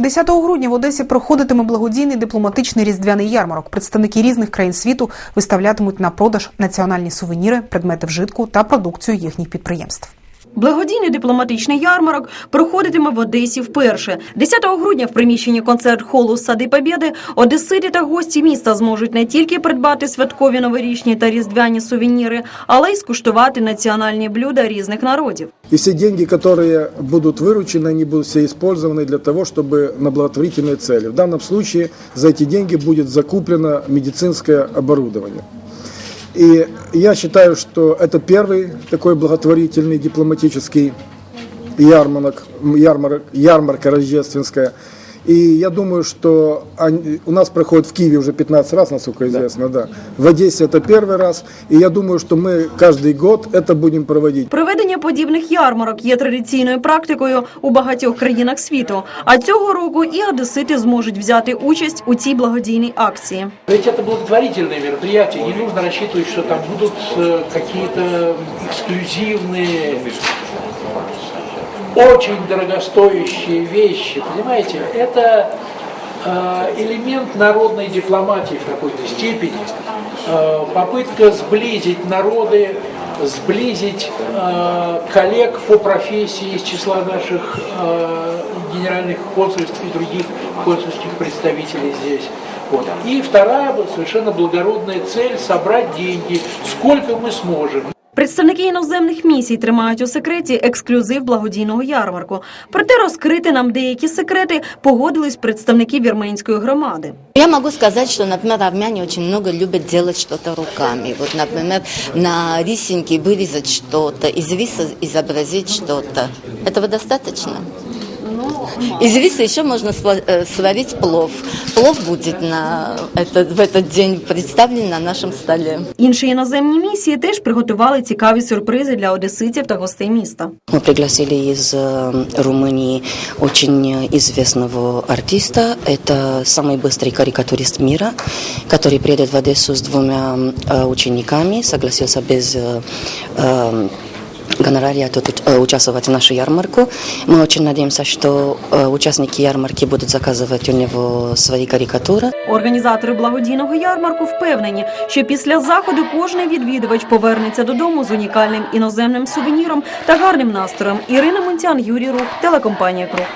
10 грудня в Одесі проходитиме благодійний дипломатичний різдвяний ярмарок. Представники різних країн світу виставлятимуть на продаж національні сувеніри, предмети вжитку та продукцію їхніх підприємств. Благодійний дипломатичний ярмарок проходитиме в Одесі вперше. 10 грудня в приміщенні концерт-холу Сади Побєди одесити та гості міста зможуть не тільки придбати святкові новорічні та різдвяні сувеніри, але й скуштувати національні блюда різних народів. И все деньги, которые будут выручены, они будут все использованы для того, чтобы на благотворительные цели. В данном случае за эти деньги будет закуплено медицинское оборудование. И я считаю, что это первый такой благотворительный дипломатический ярмарок, ярмарок, ярмарка рождественская. И я думаю, что они- у нас проходит в Киеве уже 15 раз, насколько известно, да. В Одессе это первый раз. И я думаю, что мы каждый год это будем проводить. Проведення подібних ярмарок є традиційною практикою у багатьох країнах світу. А цього року і одесити зможуть взяти участь у цій благодійній акції. Ведь это благотворительное мероприятие, не нужно рассчитывать, что там будут э, какие-то эксклюзивные, очень дорогостоящие вещи, понимаете? Это э, элемент народной дипломатии в какой-то степени, Э, попытка сблизить народы, сблизить э, коллег по профессии из числа наших генеральных консульств и других консульских представителей здесь. Вот. И вторая совершенно благородная цель – собрать деньги, сколько мы сможем. Представники іноземних місій тримають у секреті ексклюзив благодійного ярмарку. Проте розкрити нам деякі секрети погодились представники вірменської громади. Я можу сказати, що наприклад, армяне очень много люблять робити что-то руками. Вот, например, на рисеньке вирізати щось, із риса изобразить что-то. Этого достаточно? Из риса еще можно сва- э, сварить плов. Плов будет на этот, в этот день представлен на нашем столе. Інші іноземні місії теж приготували цікаві сюрпризи для одеситів та гостей міста. Мы пригласили из э, Румынии очень известного артиста. Это самый быстрый карикатурист мира, который приедет в Одессу с двумя э, учениками, согласился без э, э, гонорария тут э, участвовать в нашу ярмарку. Мы очень надеемся, что э, участники ярмарки будут заказывать у него свои карикатуры. Організатори благодійного ярмарку впевнені, що після заходу кожний відвідувач повернеться додому з унікальним іноземним сувеніром та гарним настроєм. Ірина Мунтян, Юрій Рух, телекомпанія Круг.